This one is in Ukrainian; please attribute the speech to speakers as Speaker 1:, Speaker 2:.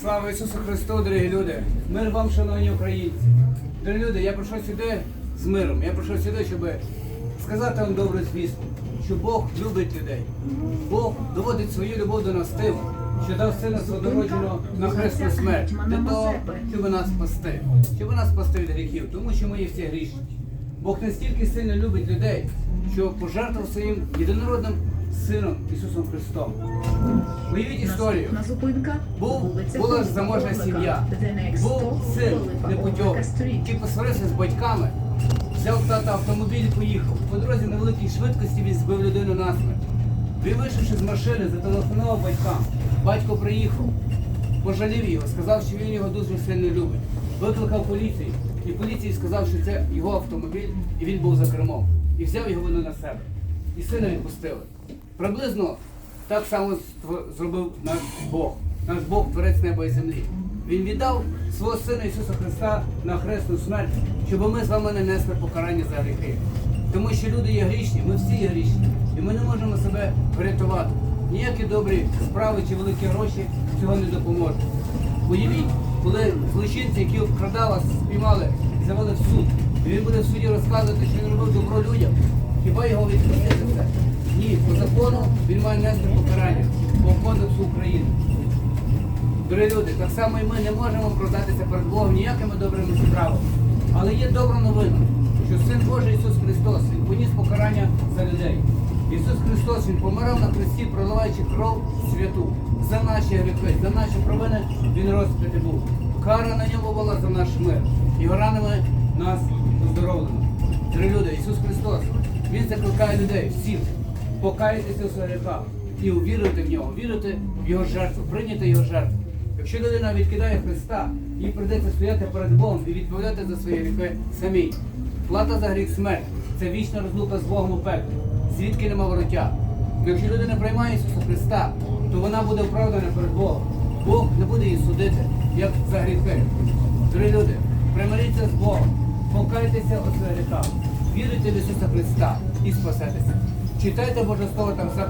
Speaker 1: Слава Ісусу Христу, дорогі люди! Мир вам, шановні українці! Дорогі люди, я прийшов сюди з миром. Я прийшов сюди, щоб сказати вам добру звістку, що Бог любить людей. Бог доводить свою любов до нас тим, що дав сина свободородженого на хресну смерть для того, щоб нас спасти, щоб нас спасти від гріхів, тому що ми є всі грішні. Бог настільки сильно любить людей, що пожертвував своїм єдинородним сином Ісусом Христом. Уявіть історію. Був, була заможна сім'я, був син непутьовий, який посварився з батьками, взяв тата автомобіль і поїхав. По дорозі на великій швидкості він збив людину насмерть. Він вийшовши з машини, зателефонував батькам. Батько приїхав, пожалів його, сказав, що він його дуже сильно любить. Викликав поліцію. І поліції сказав, що це його автомобіль, і він був за кермом. І взяв його вину на себе. І сина відпустили. Приблизно так само зробив наш Бог. Наш Бог творець неба і землі. Він віддав свого Сина Ісуса Христа на хресну смерть, щоб ми з вами не несли покарання за гріхи. Тому що люди є грішні, ми всі є грішні, і ми не можемо себе врятувати. Ніякі добрі справи чи великі гроші цього не допоможуть. Уявіть, коли злочинці, які обкрадали вас, спіймали завели в суд, і він буде в суді розказувати, що він робив добро людям, хіба його відпустити це? Ні, по закону він має нести покарання по кодексу України. Дорогі люди, так само і ми не можемо продатися перед Богом ніякими добрими справами. Але є добра новина, що Син Божий Ісус Христос, Він поніс покарання за людей. Ісус Христос, Він помирав на хресті, проливаючи кров святу за наші гріхи, за наші провини Він розп'ятий був. Кара на ньому була за наш мир. Його ранами нас оздоровлено. Дорогі люди, Ісус Христос, Він закликає людей, всіх, покаятися у своїх гріхах і увірити в нього, вірити в його жертву, прийняти його жертву. Якщо людина відкидає Христа, їй прийдеться стояти перед Богом і відповідати за свої гріхи самій. Плата за гріх смерть це вічна розлука з Богом у пеклі, звідки нема вороття. Якщо людина приймає Ісуса Христа, то вона буде оправдана перед Богом. Бог не буде її судити, як за гріхи. Дорогі люди, примиріться з Богом, покайтеся у своїх гріхах, вірите в Ісуса Христа і спасетеся. Читайте Боже Слово, там все